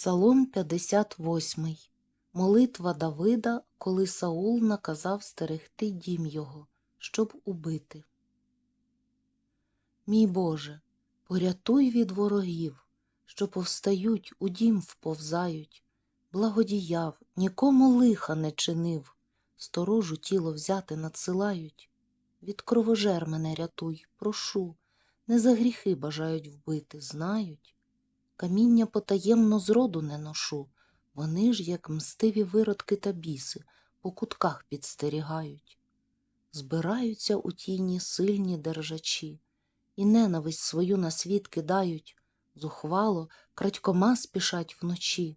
Псалом 58. Молитва Давида, коли Саул наказав стерегти дім його, щоб убити. Мій Боже, порятуй від ворогів, що повстають, у дім вповзають, благодіяв, нікому лиха не чинив, сторожу тіло взяти надсилають. Від кровожер мене рятуй, прошу, не за гріхи бажають вбити, знають. Каміння потаємно зроду не ношу, вони ж, як мстиві виродки та біси, по кутках підстерігають. Збираються у тіні сильні держачі, і ненависть свою на світ кидають, зухвало, крадькома спішать вночі.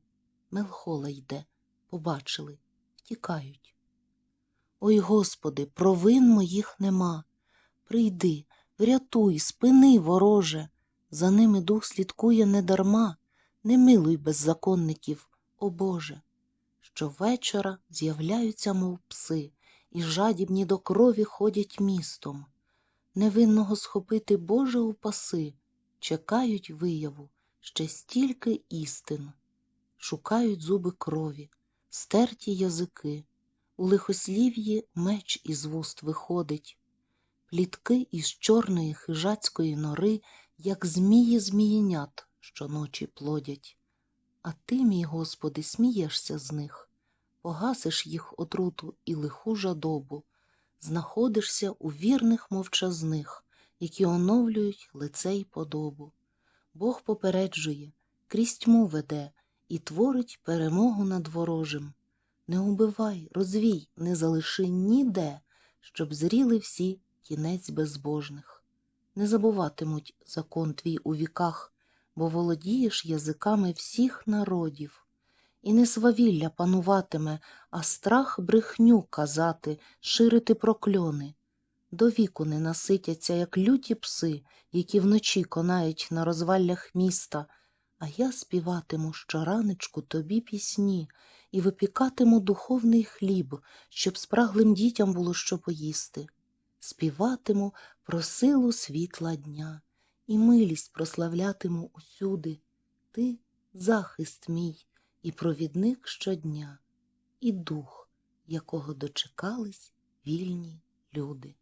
Мелхола йде, побачили, втікають. Ой Господи, провин моїх нема. Прийди, врятуй, спини, вороже, за ними дух слідкує недарма, не милуй беззаконників, о Боже. Щовечора з'являються, мов пси, і жадібні до крові ходять містом. Невинного схопити Боже упаси, чекають вияву ще стільки істин, шукають зуби крові, стерті язики, у лихослів'ї меч із вуст виходить, плітки із чорної хижацької нори, як змії змієнят, щоночі плодять. А ти, мій Господи, смієшся з них, погасиш їх отруту і лиху жадобу, знаходишся у вірних мовчазних, які оновлюють лице й подобу. Бог попереджує, крізь тьму веде і творить перемогу над ворожим. Не убивай, розвій, не залиши ніде, щоб зріли всі кінець безбожних. Не забуватимуть закон твій у віках, бо володієш язиками всіх народів. І не свавілля пануватиме, а страх брехню казати, ширити прокльони. До віку не наситяться, як люті пси, які вночі конають на розваллях міста, а я співатиму щоранечку тобі пісні і випікатиму духовний хліб, щоб спраглим дітям було що поїсти. Співатиму про силу світла дня і милість прославлятиму усюди. Ти захист мій і провідник щодня, і дух, якого дочекались вільні люди.